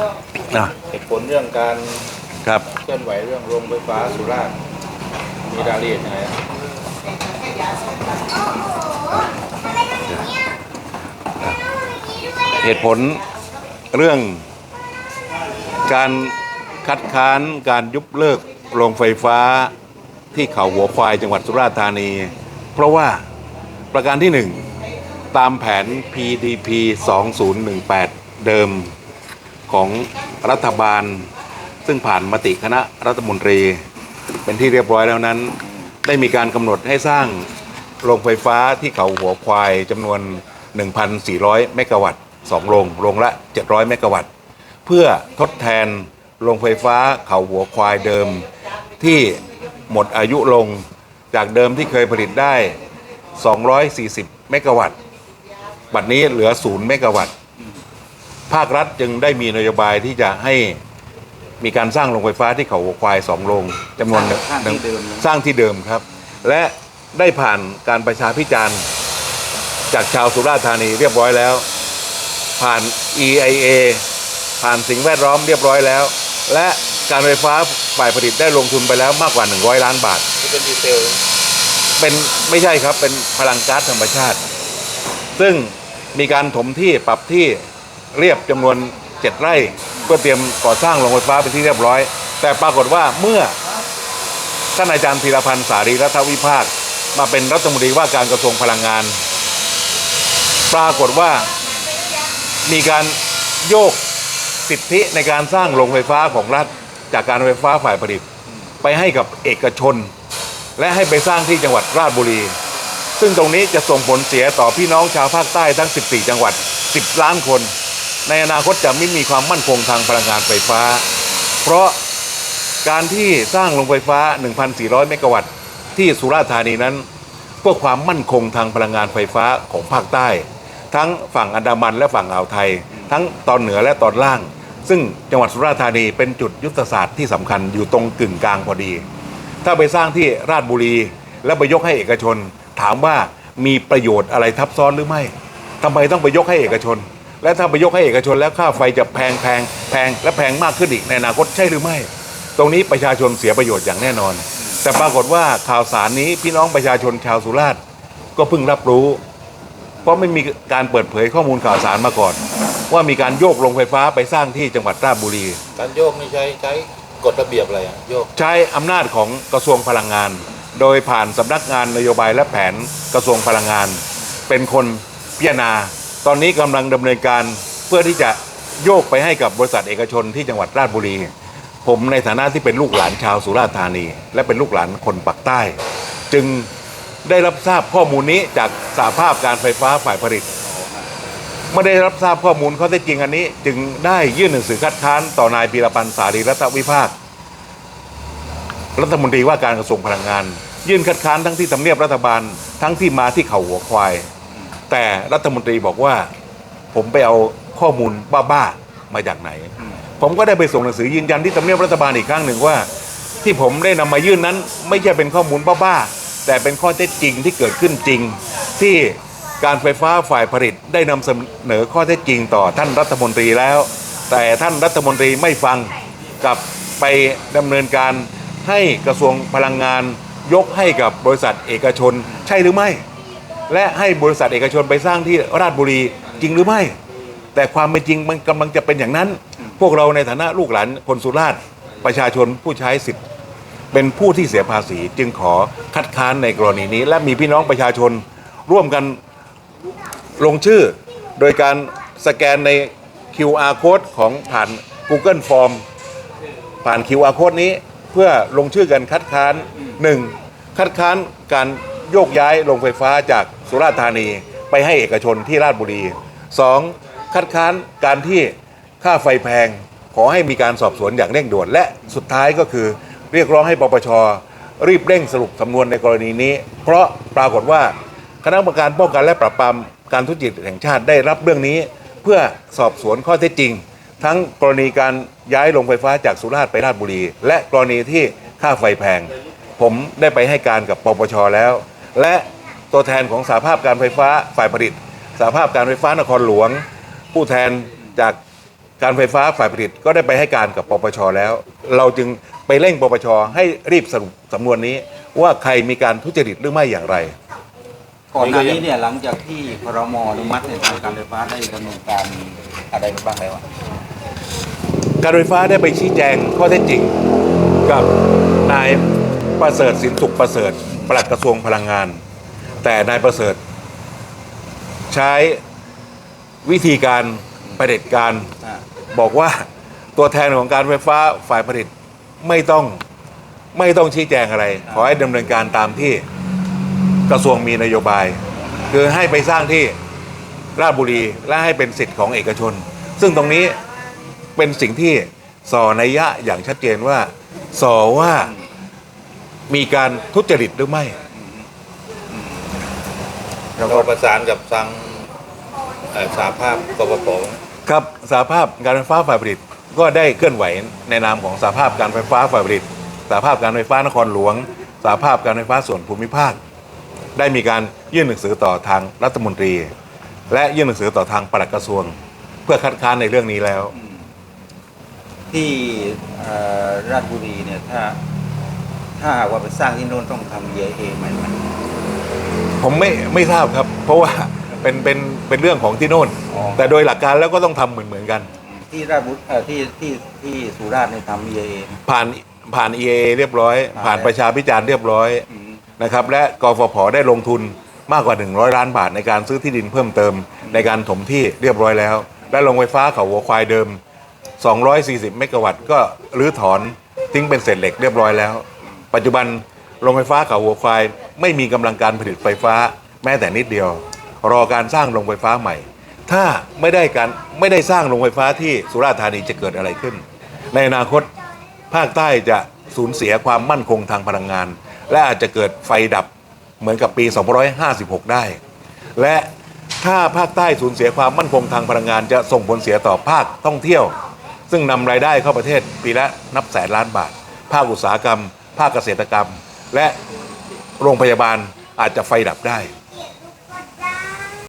อะเหตุผลเรื่องการครับเคลื่อนไหวเรื่องโรงไฟฟ้าสุราษฎร์มีรายละเอียดยังไงอะเหตุผลเรื่องการคัดค้านการยุบเลิกโรงไฟฟ้าที่เขาหัวควายจังหวัดสุราษฎร์ธานี เพราะว่าประการที่หนึ่งตามแผน PDP 2018 เดิม ของรัฐบาล ซึ่งผ่านมติคณะรัฐมนตรี เป็นที่เรียบร้อยแล้วนั้น ได้มีการกำหนดให้สร้างโรงไฟฟ้าที่เขาหัวควายจำนวน 1,400 เมกะวัตต์2โรงโรงละ 700 เมกะวัตต์ เพื่อทดแทนโรงไฟฟ้าเขาหัวควายเดิมที่หมดอายุลงจากเดิมที่เคยผลิตได้ 240 เมกะวัตต์ บัดนี้เหลือ 0 เมกะวัตต์ ภาครัฐจึงได้มีนโยบายที่จะให้มีการสร้างโรงไฟฟ้าที่เขาหัวควายสองโรงจำนวนหนึ่งสร้างที่เดิมนะ สร้างที่เดิมครับ และได้ผ่านการประชาพิจารณ์จากชาวสุราษฎร์ธานีเรียบร้อยแล้ว ผ่าน EIA ผ่านสิ่งแวดล้อมเรียบร้อยแล้ว และการไฟฟ้าฝ่ายผลิตได้ลงทุนไปแล้วมากกว่า 100 ล้านบาท ที่เป็นดีเซลเป็นไม่ใช่ครับเป็นพลังก๊าซธรรมชาติ ซึ่งมีการถมที่ปรับที่ เรียบจำนวน 7 ไร่ เพื่อเตรียมก่อสร้างโรงไฟฟ้าเป็นที่เรียบร้อย แต่ปรากฏว่าเมื่อท่านอาจารย์ธีรพันธ์สารีรัฐวิภาค มาเป็นรัฐมนตรีว่าการกระทรวงพลังงาน ปรากฏว่ามีการโยกสิทธิในการสร้างโรงไฟฟ้าของรัฐจากการไฟฟ้าฝ่ายผลิต ไปให้กับเอกชน และให้ไปสร้างที่จังหวัดราชบุรี ซึ่งตรงนี้จะส่งผลเสียต่อพี่น้องชาวภาคใต้ทั้ง 14 จังหวัด 10 ล้านคน ในอนาคตจะไม่มีความมั่นคงทางพลังงานไฟฟ้า เพราะการที่สร้างโรงไฟฟ้า 1,400 เมกะวัตต์ที่สุราษฎร์ธานีนั้นเพื่อความมั่นคงทางพลังงานไฟฟ้าของภาคใต้ ทั้งฝั่งอันดามันและฝั่งอ่าวไทย ทั้งตอนเหนือและตอนล่าง ซึ่งจังหวัดสุราษฎร์ธานีเป็นจุดยุทธศาสตร์ที่สำคัญอยู่ตรงกึ่งกลางพอดี ถ้าไปสร้างที่ราชบุรี แล้วไปยกให้เอกชน ถามว่ามีประโยชน์อะไรทับซ้อนหรือไม่ทำไมต้องไปยกให้เอกชน และถ้าไปยกให้เอกชนแล้วค่าไฟจะแพงแพงแพงและแพงมากขึ้นอีกในอนาคตใช่หรือไม่ ตรงนี้ประชาชนเสียประโยชน์อย่างแน่นอน แต่ปรากฏว่าข่าวสารนี้พี่น้องประชาชนชาวสุราษฎร์ก็เพิ่งรับรู้ เพราะไม่มีการเปิดเผยข้อมูลข่าวสารมาก่อน ว่ามีการโยกโรงไฟฟ้าไปสร้างที่จังหวัดราชบุรี การโยกนี่ใช้ใช้กฎระเบียบอะไรอะโยกใช้อำนาจของกระทรวงพลังงาน โดยผ่านสำนักงานนโยบายและแผนกระทรวงพลังงาน เป็นคนพิจารณา ตอนนี้กำลังดำเนินการเพื่อที่จะโยกไปให้กับบริษัทเอกชนที่จังหวัดราชบุรี ผมในฐานะที่เป็นลูกหลานชาวสุราษฎร์ธานี และเป็นลูกหลานคนปักใต้ จึงได้รับทราบข้อมูลนี้จากสาภาพการไฟฟ้าฝ่ายผลิตเมื่อได้รับทราบข้อมูลข้อเท็จจริงอันนี้ จึงได้ยื่นหนังสือคัดค้านต่อนายปีรพันธ์สารีรัตวิภาค รัฐมนตรีว่าการกระทรวงพลังงาน ยื่นคัดค้านทั้งที่ทำเนียบรัฐบาลทั้งที่มาที่เขาหัวควาย แต่รัฐมนตรีบอกว่า ผมไปเอาข้อมูลบ้าๆมาจากไหน ผมก็ได้ไปส่งหนังสือยืนยันที่ทำเนียบรัฐบาลอีกครั้งหนึ่งว่า ที่ผมได้นำมายื่นนั้น ไม่ใช่เป็นข้อมูลบ้าๆแต่เป็นข้อเท็จจริงที่เกิดขึ้นจริง ที่การไฟฟ้าฝ่ายผลิตได้นำเสนอข้อเท็จจริงต่อท่านรัฐมนตรีแล้ว แต่ท่านรัฐมนตรีไม่ฟังกลับไปดำเนินการให้กระทรวงพลังงานยกให้กับบริษัทเอกชน ใช่หรือไม่ และให้บริษัทเอกชนไปสร้างที่ราชบุรีจริงหรือไม่ แต่ความเป็นจริงมันกำลังจะเป็นอย่างนั้น พวกเราในฐานะลูกหลานคนสุราษฎร์ประชาชนผู้ใช้สิทธิ์ เป็นผู้ที่เสียภาษี จึงขอคัดค้านในกรณีนี้ และมีพี่น้องประชาชนร่วมกันลงชื่อ โดยการสแกนใน QR code ของผ่าน Google Form ผ่าน QR code นี้เพื่อลงชื่อกันคัดค้าน 1. คัดค้านการ โยกย้ายโรงไฟฟ้าจากสุราษฎร์ธานีไปให้เอกชนที่ราชบุรี 2. คัดค้านการที่ค่าไฟแพง ขอให้มีการสอบสวนอย่างเร่งด่วน และสุดท้ายก็คือเรียกร้องให้ปปชรีบเร่งสรุปสำนวนในกรณีนี้ เพราะปรากฏว่าคณะกรรมการป้องกันและปราบปรามการทุจริตแห่งชาติได้รับเรื่องนี้ เพื่อสอบสวนข้อเท็จจริง ทั้งกรณีการย้ายโรงไฟฟ้าจากสุราษฎร์ไปราชบุรี และกรณีที่ค่าไฟแพง ผมได้ไปให้การกับปปชแล้ว และตัวแทนของสาภาพการไฟฟ้าฝ่ายผลิต สาภาพการไฟฟ้านครหลวง ผู้แทนจากการไฟฟ้าฝ่ายผลิตก็ได้ไปให้การกับปปชแล้ว เราจึงไปเร่งปปชให้รีบสรุปสำนวนนี้ว่าใครมีการทุจริตหรือไม่อย่างไร ก่อนหน้านี้เนี่ยหลังจากที่พรมอนุมัติในยทางการไฟฟ้าได้ดำเนินการอะไรไปบ้างแล้วอะการไฟฟ้าได้ไปชี้แจงข้อเท็จจริงกับนายประเสริฐสินสุขประเสริฐ ปลัดกระทรวงพลังงาน แต่นายประเสริฐ ใช้วิธีการประเด็จการ อ่าบอกว่าตัวแทนของการไฟฟ้าฝ่ายผลิตไม่ต้องไม่ต้องชี้แจงอะไร ขอให้ดำเนินการตามที่กระทรวงมีนโยบาย คือให้ไปสร้างที่ราชบุรีและให้เป็นสิทธิ์ของเอกชน ซึ่งตรงนี้เป็นสิ่งที่สอนัยยะอย่างชัดเจนว่าสอว่า มีการทุจริตหรือไม่ เราก็ประสานกับทางเอ่อสาภาพกปปครับสาภาพการไฟฟ้าฝ่ายผลิตก็ได้เคลื่อนไหวในนามของสาภาพการไฟฟ้าฝ่ายผลิตสาภาพการไฟฟ้านครหลวง สาภาพการไฟฟ้าส่วนภูมิภาค ได้มีการยื่นหนังสือต่อทางรัฐมนตรี และยื่นหนังสือต่อทางปลัดกระทรวง เพื่อคัดค้านในเรื่องนี้แล้ว ที่เอ่อราชบุรีเนี่ยถ้า ถ้าหากว่าไปสร้างที่โน่นต้องทำ EIA ใหม่ไหมผมไม่ไม่ทราบครับ เพราะว่าเป็นเป็นเป็นเรื่องของที่โน่น อ๋อแต่โดยหลักการแล้วก็ต้องทำเหมือนเหมือนกัน ที่ราชบุรีเอ่อที่ที่ที่สุราษฎร์เนี่ยทำ EIA ผ่านผ่าน EA เรียบร้อย ผ่านประชาพิจารณ์เรียบร้อยอืม นะครับ และกฟผได้ลงทุนมากกว่า 100 ล้านบาทในการซื้อที่ดินเพิ่มเติม ในการถมที่เรียบร้อยแล้ว และโรงไฟฟ้าเขาหัวควายเดิม 240 เมกะวัตต์ก็รื้อถอนทิ้งเป็นเศษเหล็กเรียบร้อยแล้ว ปัจจุบันโรงไฟฟ้าเขาหัวควาย ไม่มีกำลังการผลิตไฟฟ้าแม้แต่นิดเดียว รอการสร้างโรงไฟฟ้าใหม่ ถ้าไม่ได้การไม่ได้สร้างโรงไฟฟ้าที่สุราษฎร์ธานีจะเกิดอะไรขึ้น ในอนาคตภาคใต้จะสูญเสียความมั่นคงทางพลังงาน และอาจจะเกิดไฟดับเหมือนกับปี 2556 ได้ และถ้าภาคใต้สูญเสียความมั่นคงทางพลังงานจะส่งผลเสียต่อภาคท่องเที่ยว ซึ่งนำรายได้เข้าประเทศปีละนับแสนล้านบาท ภาคอุตสาหกรรม ภาคเกษตรกรรม และโรงพยาบาลอาจจะไฟดับได้